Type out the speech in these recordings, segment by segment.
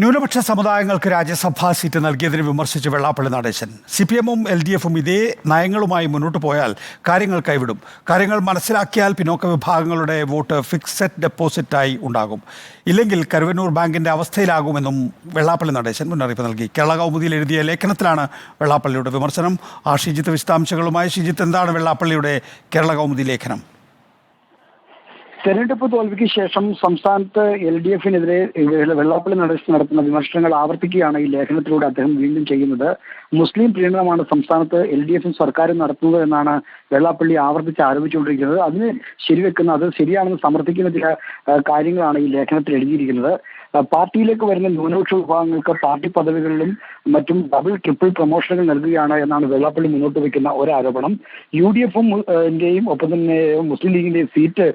ന്യൂനപക്ഷ സമുദായങ്ങൾക്ക് രാജ്യസഭാ സീറ്റ് നൽകിയതിനെ വിമർശിച്ച് വെള്ളാപ്പള്ളി നടേശൻ. സി പി എമ്മും എൽ ഡി എഫും ഇതേ നയങ്ങളുമായി മുന്നോട്ട് പോയാൽ കാര്യങ്ങൾ കൈവിടും. കാര്യങ്ങൾ മനസ്സിലാക്കിയാൽ പിന്നോക്ക വിഭാഗങ്ങളുടെ വോട്ട് ഫിക്സഡ് ഡെപ്പോസിറ്റായി ഉണ്ടാകും. ഇല്ലെങ്കിൽ കരുവന്നൂർ ബാങ്കിന്റെ അവസ്ഥയിലാകുമെന്നും വെള്ളാപ്പള്ളി നടേശൻ മുന്നറിയിപ്പ് നൽകി. കേരള കൗമുദിയിൽ എഴുതിയ ലേഖനത്തിലാണ് വെള്ളാപ്പള്ളിയുടെ വിമർശനം. ആ ഷിജിത്ത് വിശദാംശങ്ങളുമായി ഷിജിത്ത്. എന്താണ് വെള്ളാപ്പള്ളിയുടെ കേരള കൗമുദി ലേഖനം? തെരഞ്ഞെടുപ്പ് തോൽവിക്ക് ശേഷം സംസ്ഥാനത്ത് എൽ ഡി എഫിനെതിരെ വെള്ളാപ്പള്ളി നടത്തി നടത്തുന്ന വിമർശനങ്ങൾ ആവർത്തിക്കുകയാണ് ഈ ലേഖനത്തിലൂടെ അദ്ദേഹം വീണ്ടും ചെയ്യുന്നത്. മുസ്ലിം പ്രീണനമാണ് സംസ്ഥാനത്ത് എൽ ഡി എഫും സർക്കാരും നടത്തുന്നത് എന്നാണ് വെള്ളാപ്പള്ളി ആവർത്തിച്ച് ആരോപിച്ചുകൊണ്ടിരിക്കുന്നത്. അതിന് ശരിവെക്കുന്ന അത് ശരിയാണെന്ന് സമർത്ഥിക്കുന്ന ചില കാര്യങ്ങളാണ് ഈ ലേഖനത്തിൽ എഴുതിയിരിക്കുന്നത്. പാർട്ടിയിലേക്ക് വരുന്ന ന്യൂനപക്ഷ വിഭാഗങ്ങൾക്ക് പാർട്ടി പദവികളിലും മറ്റും ഡബിൾ ട്രിപ്പിൾ പ്രൊമോഷനുകൾ നൽകുകയാണ് എന്നാണ് വെള്ളാപ്പള്ളി മുന്നോട്ട് വയ്ക്കുന്ന ഒരു ആരോപണം യു ഡി എഫും ഒപ്പം തന്നെ മുസ്ലിം ലീഗിന്റെയും സീറ്റ്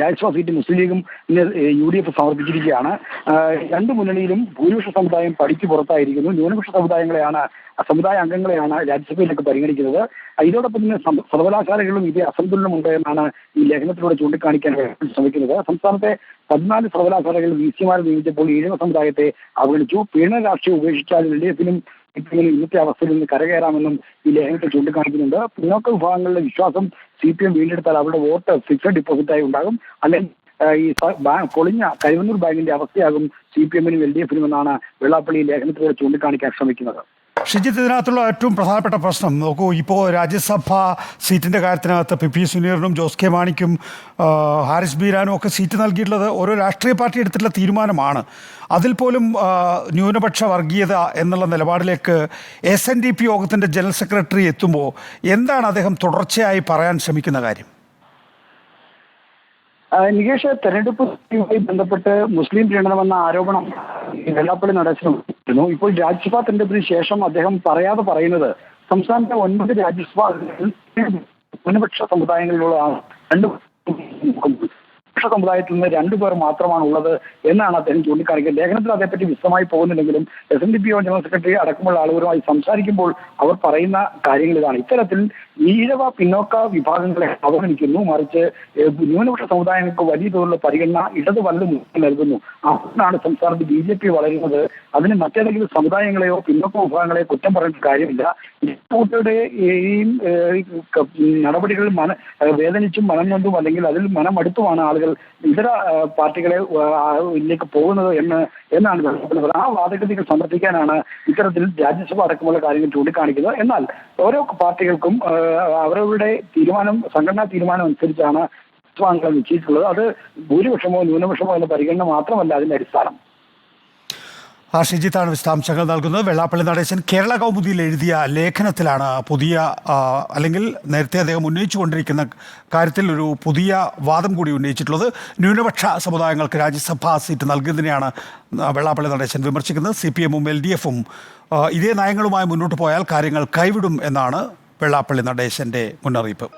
രാജ്യസഭാ സീറ്റ് മുസ്ലിം ലീഗും യു ഡി എഫ് സമർപ്പിച്ചിരിക്കുകയാണ്. രണ്ട് മുന്നണിയിലും ഭൂരിപക്ഷ സമുദായം പഠിച്ചു പുറത്തായിരിക്കുന്നു. ന്യൂനപക്ഷ സമുദായങ്ങളെയാണ് സമുദായ അംഗങ്ങളെയാണ് രാജ്യസഭയിലേക്ക് പരിഗണിക്കുന്നത്. ഇതോടൊപ്പം തന്നെ സർവകലാശാലകളിലും ഇതേ അസന്തുലനമുണ്ട് എന്നാണ് ഈ ലേഖനത്തിലൂടെ ചൂണ്ടിക്കാണിക്കാൻ ശ്രമിക്കുന്നത്. സംസ്ഥാനത്തെ പതിനാല് സർവകലാശാലകളിൽ വി സിമാരെ നിയമിച്ചപ്പോൾ ഈഴവ സമുദായത്തെ അവഗണിച്ചു. പീഡന രാഷ്ട്രീയം ഉപേക്ഷിച്ചാൽ എൽ ഡി എഫിനും ഇന്നത്തെ അവസ്ഥയിൽ നിന്ന് കരകയറാമെന്നും ഈ ലേഖനത്തിൽ ചൂണ്ടിക്കാണിക്കുന്നുണ്ട്. പിന്നോക്ക വിഭാഗങ്ങളുടെ വിശ്വാസം സി പി എം വീണ്ടെടുത്താൽ അവരുടെ വോട്ട് ഫിക്സഡ് ഡിപ്പോസിറ്റായി ഉണ്ടാകും. അല്ലെങ്കിൽ ഈ കൊളിഞ്ഞ കരുവന്നൂർ ബാങ്കിന്റെ അവസ്ഥയാകും സി പി എമ്മിനും എൽ ഡി എഫിനും എന്നാണ് വെള്ളാപ്പള്ളി ലേഖനത്തിലൂടെ ചൂണ്ടിക്കാണിക്കാൻ ശ്രമിക്കുന്നത്. ഷിജിത്ത് ഇതിനകത്തുള്ള ഏറ്റവും പ്രധാനപ്പെട്ട പ്രശ്നം നോക്കൂ ഇപ്പോൾ രാജ്യസഭ സീറ്റിന്റെ കാര്യത്തിനകത്ത് പി പി സുനീറിനും ജോസ് കെ മാണിക്കും ഹാരിസ് ബീരാനും ഒക്കെ സീറ്റ് നൽകിയിട്ടുള്ളത് ഓരോ രാഷ്ട്രീയ പാർട്ടി എടുത്തിട്ടുള്ള തീരുമാനമാണ്. അതിൽ പോലും ന്യൂനപക്ഷ വർഗീയത എന്നുള്ള നിലപാടിലേക്ക് എസ് എൻ ഡി പി യോഗത്തിന്റെ ജനറൽ സെക്രട്ടറി എത്തുമ്പോൾ എന്താണ് അദ്ദേഹം തുടർച്ചയായി പറയാൻ ശ്രമിക്കുന്ന കാര്യം? നികേഷ് തെരഞ്ഞെടുപ്പുമായി ബന്ധപ്പെട്ട് മുസ്ലിം പ്രീണനമെന്ന ആരോപണം വെള്ളാപ്പള്ളി നടത്തിയിരുന്നു ഇപ്പോൾ രാജ്യസഭാ തെരഞ്ഞെടുപ്പിന് ശേഷം അദ്ദേഹം പറയാതെ പറയുന്നത് സംസ്ഥാനത്തെ ഒൻപത് രാജ്യസഭാ ന്യൂനപക്ഷ സമുദായങ്ങളിലുള്ള രണ്ട് ന്യൂനപക്ഷ സമുദായത്തിൽ നിന്ന് രണ്ടുപേർ മാത്രമാണ് ഉള്ളത് എന്നാണ് അദ്ദേഹം ചൂണ്ടിക്കാണിക്കുന്നത്. ലേഖനത്തിൽ അതേപ്പറ്റി വിശദമായി പോകുന്നില്ലെങ്കിലും എസ് എൻ ഡി പി ഒ ജനറൽ സെക്രട്ടറി അടക്കമുള്ള ആളുകളുമായി സംസാരിക്കുമ്പോൾ അവർ പറയുന്ന കാര്യങ്ങൾ ഇതാണ്. ഇത്തരത്തിൽ ഈഴവ പിന്നോക്ക വിഭാഗങ്ങളെ അവഗണിക്കുന്നു. മറിച്ച് ന്യൂനപക്ഷ സമുദായങ്ങൾക്ക് വലിയ തോതിലുള്ള പരിഗണന ഇടത് വലത് നൽകുന്നു. അതുകൊണ്ടാണ് സംസ്ഥാനത്ത് ബി ജെ പി വളരുന്നത്. അതിന് മറ്റേതെങ്കിലും സമുദായങ്ങളെയോ പിന്നോക്ക വിഭാഗങ്ങളെയോ കുറ്റം പറയേണ്ട കാര്യമില്ല. ഇപ്പോഴത്തെ ഈ നടപടികൾ മന വേദനിച്ചും മനം നൊന്തും അല്ലെങ്കിൽ അതിൽ മനമടുത്തുമാണ് ആളുകൾ ഇതര പാർട്ടികളെ ഇതിലേക്ക് പോകുന്നത് എന്ന് എന്നാണ് ആ വാദഗതികൾ സമർപ്പിക്കാനാണ് ഇത്തരത്തിൽ രാജ്യസഭ അടക്കമുള്ള കാര്യങ്ങൾ ചൂണ്ടിക്കാണിക്കുന്നത്. എന്നാൽ ഓരോ പാർട്ടികൾക്കും അവരവരുടെ തീരുമാനം സംഘടനാ തീരുമാനം അനുസരിച്ചാണ് അംഗങ്ങൾ നിശ്ചയിച്ചിട്ടുള്ളത്. അത് ഭൂരിപക്ഷമോ ന്യൂനപക്ഷമോ എന്ന പരിഗണന മാത്രമല്ല അതിന്റെ അടിസ്ഥാനം. ആ ഷിജിത്താണ് വിശദാംശങ്ങൾ നൽകുന്നത്. വെള്ളാപ്പള്ളി നടേശൻ കേരള കൗമുദിയിൽ എഴുതിയ ലേഖനത്തിലാണ് പുതിയ അല്ലെങ്കിൽ നേരത്തെ അദ്ദേഹം ഉന്നയിച്ചുകൊണ്ടിരിക്കുന്ന കാര്യത്തിൽ ഒരു പുതിയ വാദം കൂടി ഉന്നയിച്ചിട്ടുള്ളത്. ന്യൂനപക്ഷ സമുദായങ്ങൾക്ക് രാജ്യസഭാ സീറ്റ് നൽകുന്നതിനെയാണ് വെള്ളാപ്പള്ളി നടേശൻ വിമർശിക്കുന്നത്. സി പി എമ്മും എൽ ഡി എഫും ഇതേ നയങ്ങളുമായി മുന്നോട്ട് പോയാൽ കാര്യങ്ങൾ കൈവിടും എന്നാണ് വെള്ളാപ്പള്ളി നടേശന്റെ മുന്നറിയിപ്പ്.